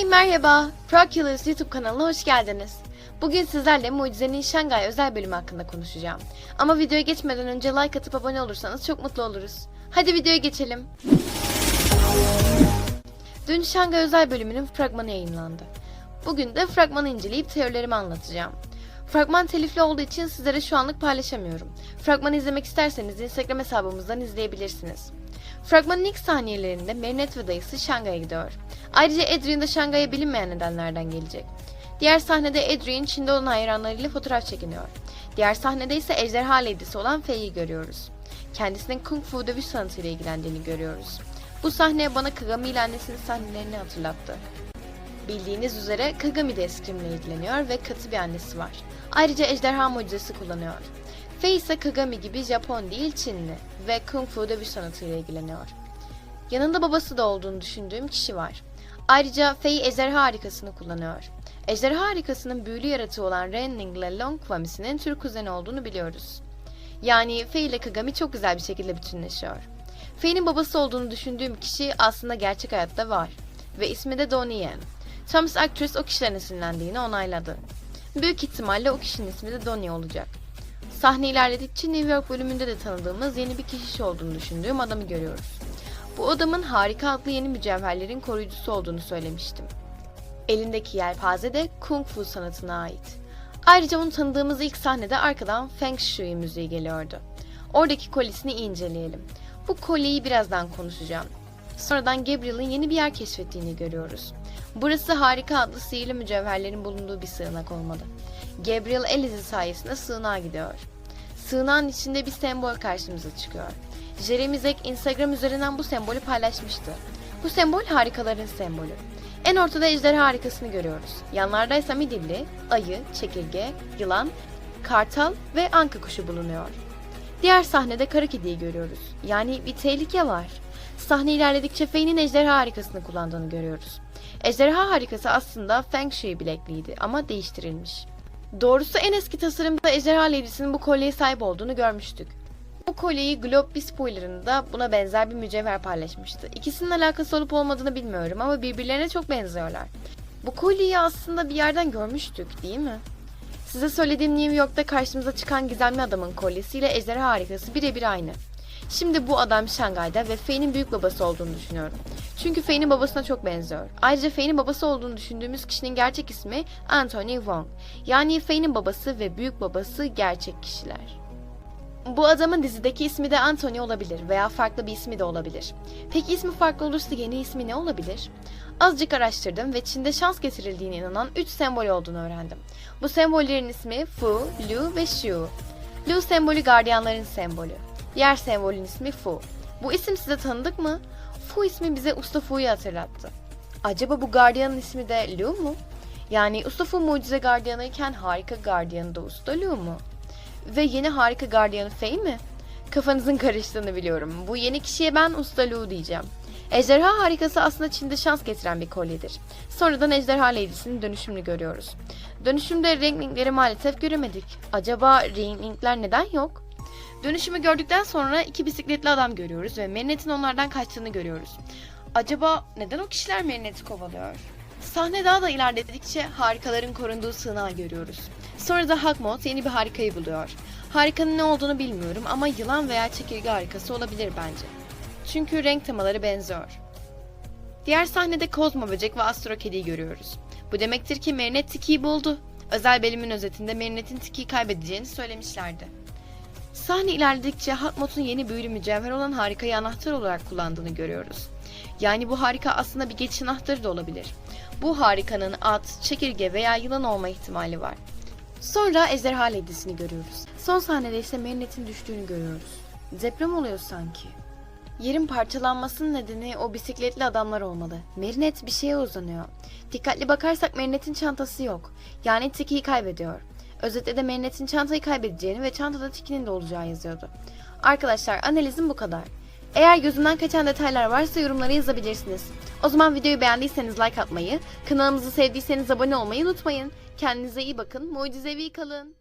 Hey merhaba, Proculus YouTube kanalına hoş geldiniz. Bugün sizlerle Mucize'nin Şangay özel bölümü hakkında konuşacağım. Ama videoya geçmeden önce like atıp abone olursanız çok mutlu oluruz. Hadi videoya geçelim. Dün Şangay özel bölümünün fragmanı yayınlandı. Bugün de fragmanı inceleyip teorilerimi anlatacağım. Fragman telifli olduğu için sizlere şu anlık paylaşamıyorum. Fragmanı izlemek isterseniz Instagram hesabımızdan izleyebilirsiniz. Fragmanın ilk saniyelerinde Marinette ve dayısı Şangay'a gidiyor. Ayrıca Adrian da Şangay'a bilinmeyen nedenlerden gelecek. Diğer sahnede Adrian Çin'de olan hayranlarıyla fotoğraf çekiniyor. Diğer sahnede ise ejderha ledisi olan Fei'yi görüyoruz. Kendisinin kung fu dövüş sanatıyla ilgilendiğini görüyoruz. Bu sahne bana Kagami ile annesinin sahnelerini hatırlattı. Bildiğiniz üzere Kagami de eskrimle ilgileniyor ve katı bir annesi var. Ayrıca ejderha mucizesi kullanıyor. Fei ise Kagami gibi Japon değil Çinli ve Kung Fu dövüş sanatıyla ilgileniyor. Yanında babası da olduğunu düşündüğüm kişi var. Ayrıca Fei ejderha harikasını kullanıyor. Ejderha harikasının büyülü yaratığı olan Renning ile Long Famisy'nin Türk kuzeni olduğunu biliyoruz. Yani Fei ile Kagami çok güzel bir şekilde bütünleşiyor. Fei'nin babası olduğunu düşündüğüm kişi aslında gerçek hayatta var. Ve ismi de Donnie Yen. Thomas Actress o kişilerin esinlendiğini onayladı. Büyük ihtimalle o kişinin ismi de Donnie olacak. Sahne ilerledikçe New York bölümünde de tanıdığımız yeni bir keşiş olduğunu düşündüğüm adamı görüyoruz. Bu adamın harika adlı yeni mücevherlerin koruyucusu olduğunu söylemiştim. Elindeki yelpaze de Kung Fu sanatına ait. Ayrıca onu tanıdığımız ilk sahnede arkadan Feng Shui müziği geliyordu. Oradaki kolyesini iyi inceleyelim. Bu kolyeyi birazdan konuşacağım. Sonradan Gabriel'in yeni bir yer keşfettiğini görüyoruz. Burası harika adlı sihirli mücevherlerin bulunduğu bir sığınak olmalı. Gabriel el izi sayesinde sığınağa gidiyor. Sığınağın içinde bir sembol karşımıza çıkıyor. Jeremy Zek Instagram üzerinden bu sembolü paylaşmıştı. Bu sembol harikaların sembolü. En ortada ejderha harikasını görüyoruz. Yanlarda ise midilli, ayı, çekirge, yılan, kartal ve anka kuşu bulunuyor. Diğer sahnede kara kediyi görüyoruz. Yani bir tehlike var. Sahne ilerledikçe Fei'nin ejderha harikasını kullandığını görüyoruz. Ejderha harikası aslında Feng Shui bilekliğiydi ama değiştirilmiş. Doğrusu en eski tasarımda ejderha ledisinin bu kolyeye sahip olduğunu görmüştük. Bu kolyeyi Globe bir spoilerında buna benzer bir mücevher paylaşmıştı. İkisinin alakası olup olmadığını bilmiyorum ama birbirlerine çok benziyorlar. Bu kolyeyi aslında bir yerden görmüştük değil mi? Size söylediğim New York'ta karşımıza çıkan gizemli adamın kolyesiyle ejderha harikası birebir aynı. Şimdi bu adam Şangay'da ve Fei'nin büyük babası olduğunu düşünüyorum. Çünkü Fei'nin babasına çok benziyor. Ayrıca Fei'nin babası olduğunu düşündüğümüz kişinin gerçek ismi Anthony Wong. Yani Fei'nin babası ve büyük babası gerçek kişiler. Bu adamın dizideki ismi de Anthony olabilir veya farklı bir ismi de olabilir. Peki ismi farklı olursa yeni ismi ne olabilir? Azıcık araştırdım ve Çin'de şans getirildiğine inanan 3 sembol olduğunu öğrendim. Bu sembollerin ismi Fu, Lu ve Shu. Lu sembolü gardiyanların sembolü. Diğer sembolün ismi Fu. Bu isim size tanıdık mı? Fu ismi bize Usta Fu'yu hatırlattı. Acaba bu gardiyanın ismi de Lu mu? Yani Usta Fu mucize gardiyanı iken harika gardiyanı da Usta Lu mu? Ve yeni harika gardiyanı Fey mi? Kafanızın karıştığını biliyorum. Bu yeni kişiye ben Usta Lu diyeceğim. Ejderha harikası aslında Çin'de şans getiren bir kolyedir. Sonradan ejderha ledisinin dönüşümünü görüyoruz. Dönüşümde ringlingleri maalesef göremedik. Acaba ringlingler neden yok? Dönüşümü gördükten sonra iki bisikletli adam görüyoruz ve Marinette'in onlardan kaçtığını görüyoruz. Acaba neden o kişiler Marinette'i kovalıyor? Sahne daha da ilerledikçe harikaların korunduğu sığınağı görüyoruz. Sonra da Hagmot yeni bir harikayı buluyor. Harikanın ne olduğunu bilmiyorum ama yılan veya çekirge harikası olabilir bence. Çünkü renk temaları benziyor. Diğer sahnede Kozmo böcek ve Astro kediyi görüyoruz. Bu demektir ki Marinette Tiki'yi buldu. Özel bölümün özetinde Marinette'in Tiki'yi kaybedeceğini söylemişlerdi. Sahne ilerledikçe Hakmot'un yeni büyülü mücevher olan harikayı anahtar olarak kullandığını görüyoruz. Yani bu harika aslında bir geçiş anahtarı da olabilir. Bu harikanın at, çekirge veya yılan olma ihtimali var. Sonra ejderha ledisini görüyoruz. Son sahnede ise Marinette'in düştüğünü görüyoruz. Deprem oluyor sanki. Yerin parçalanmasının nedeni o bisikletli adamlar olmalı. Marinette bir şeye uzanıyor. Dikkatli bakarsak Marinette'in çantası yok. Yani Tiki'yi kaybediyor. Özetle de Marinette'in çantayı kaybedeceğini ve çantada Tiki'nin de olacağı yazıyordu. Arkadaşlar analizim bu kadar. Eğer gözümden kaçan detaylar varsa yorumlara yazabilirsiniz. O zaman videoyu beğendiyseniz like atmayı, kanalımızı sevdiyseniz abone olmayı unutmayın. Kendinize iyi bakın, mucizevi kalın.